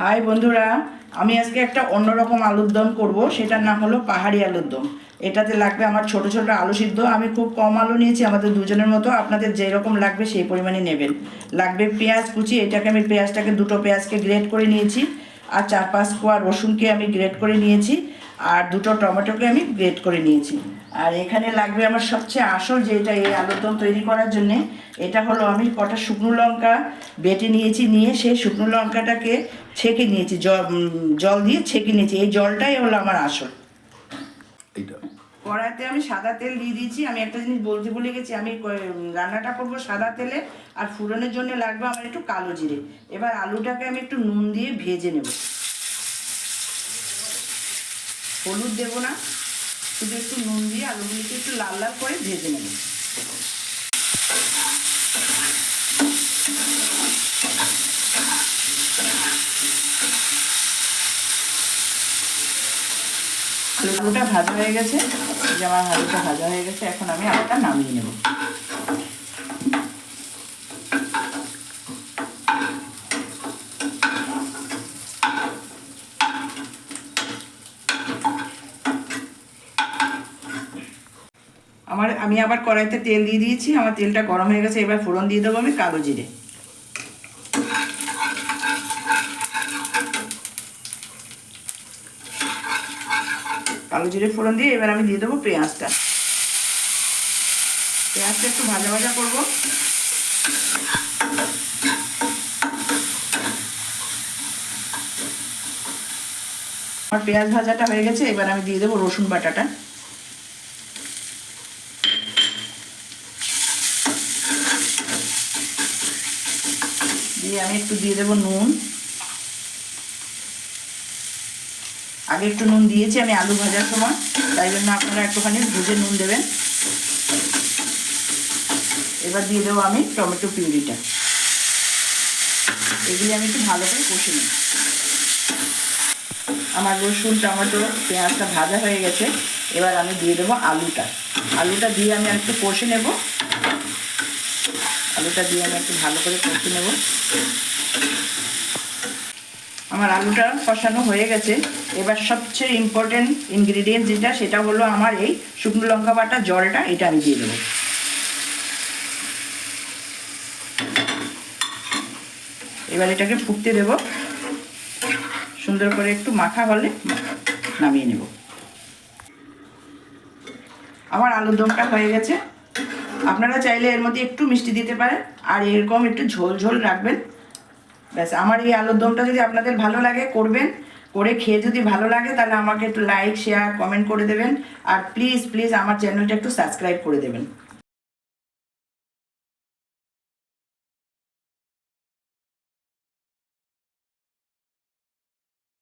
High বন্ধুরা, আমি আজকে একটা অন্যরকম আলুর দম করব, সেটার নাম হলো পাহাড়ি আলুর দম। এটাতে লাগবে আমার ছোট ছোট আলু সিদ্ধ, আমি খুব কম আলু নিয়েছি, আমাদের দুজনের মতো, আপনাদের যেরকম লাগবে সেই পরিমাণে নেবেন। লাগবে পেঁয়াজ কুচি, এটাকে আমি পেঁয়াজটাকে দুটো পেঁয়াজকে গ্রেট করে নিয়েছি, আর চার পাঁচ কোয়া রসুনকে আমি গ্রেট করে নিয়েছি। আর দুটো টমেটোকে আমি গ্রেট করে নিয়েছি। আর এখানে লাগবে আমার সবচেয়ে আসল যেটা এই আলুর দম তৈরি করার জন্যে এটা হলো আমি কটা শুকনো লঙ্কা বেটে নিয়েছি নিয়ে সেই শুকনো লঙ্কাটাকে ছেঁকে নিয়েছি জল জল দিয়ে ছেঁকে নিয়েছি। এই জলটাই হলো আমার আসল। কড়াইতে আমি সাদা তেল দিয়ে দিয়েছি। আমি একটা জিনিস বলতে ভুলে গেছি আমি রান্নাটা করব সাদা তেলে আর ফুরনের জন্য লাগবে আমার একটু কালো জিরে। এবার আলুটাকে আমি একটু নুন দিয়ে ভেজে নেব। হলুদ দেবো না, শুধু একটু নুন দিয়ে আলুগুলিকে একটু লাল লাল করে ভেজে নেব। আলুটা ভাজা হয়ে গেছে যে আমার আলুটা ভাজা হয়ে গেছে, এখন আমি আলুটা নামিয়ে নেব। আমার, আমি আবার কড়াইতে তেল দিয়ে দিয়েছি, আমার তেলটা গরম হয়ে গেছে, এবার ফোড়ন দিয়ে দেবো আমি কালো জিরে। কালো জিরে ফোড়ন দিয়ে এবার আমি দিয়ে দেবো পেঁয়াজটা। পেঁয়াজটা একটু ভাজা ভাজা করব। আমার পেঁয়াজ ভাজাটা হয়ে গেছে, এবার আমি দিয়ে দেবো রসুন বাটাটা। দিয়ে আমি একটু দিয়ে দেবো নুন। আগে একটু নুন দিয়েছি, আমি আলু ভাজার সময়। তাই জন্য আপনারা একটুখানি ভেজে নুন দেবেন। এবার দিয়ে দেবো আমি টমেটো পিউরিটা। এগুলি আমি একটু ভালো করে কষে নিই। আমার রসুন, টমেটো, পেঁয়াজটা ভাজা হয়ে গেছে। এবার আমি দিয়ে দেবো আলুটা। আলুটা দিয়ে আমি একটু কষে নেব। আলুটা দিয়ে আমি একটু ভালো করে কষে নেব। আমার আলুটা কষানো হয়ে গেছে। এবার সবচেয়ে ইম্পর্টেন্ট ইনগ্রিডিয়েন্ট যেটা, সেটা হলো আমার এই শুকনো লঙ্কা বাটা জলটা, এটা আমি দিয়ে দেবো। এবার এটাকে ফুটতে দেব। সুন্দর করে একটু মাখা হলে নামিয়ে নেব। আমার আলুর দমটা হয়ে গেছে। আপনারা চাইলে এর মধ্যে একটু মিষ্টি দিতে পারেন, আর এরকম একটু ঝোল ঝোল রাখবেন। ব্যাস, আমার এই আলুর দমটা যদি আপনাদের ভালো লাগে, করবেন। করে খেয়ে যদি ভালো লাগে, তাহলে আমাকে একটু লাইক শেয়ার কমেন্ট করে দেবেন। আর প্লিজ প্লিজ আমার চ্যানেলটা একটু সাবস্ক্রাইব করে দেবেন।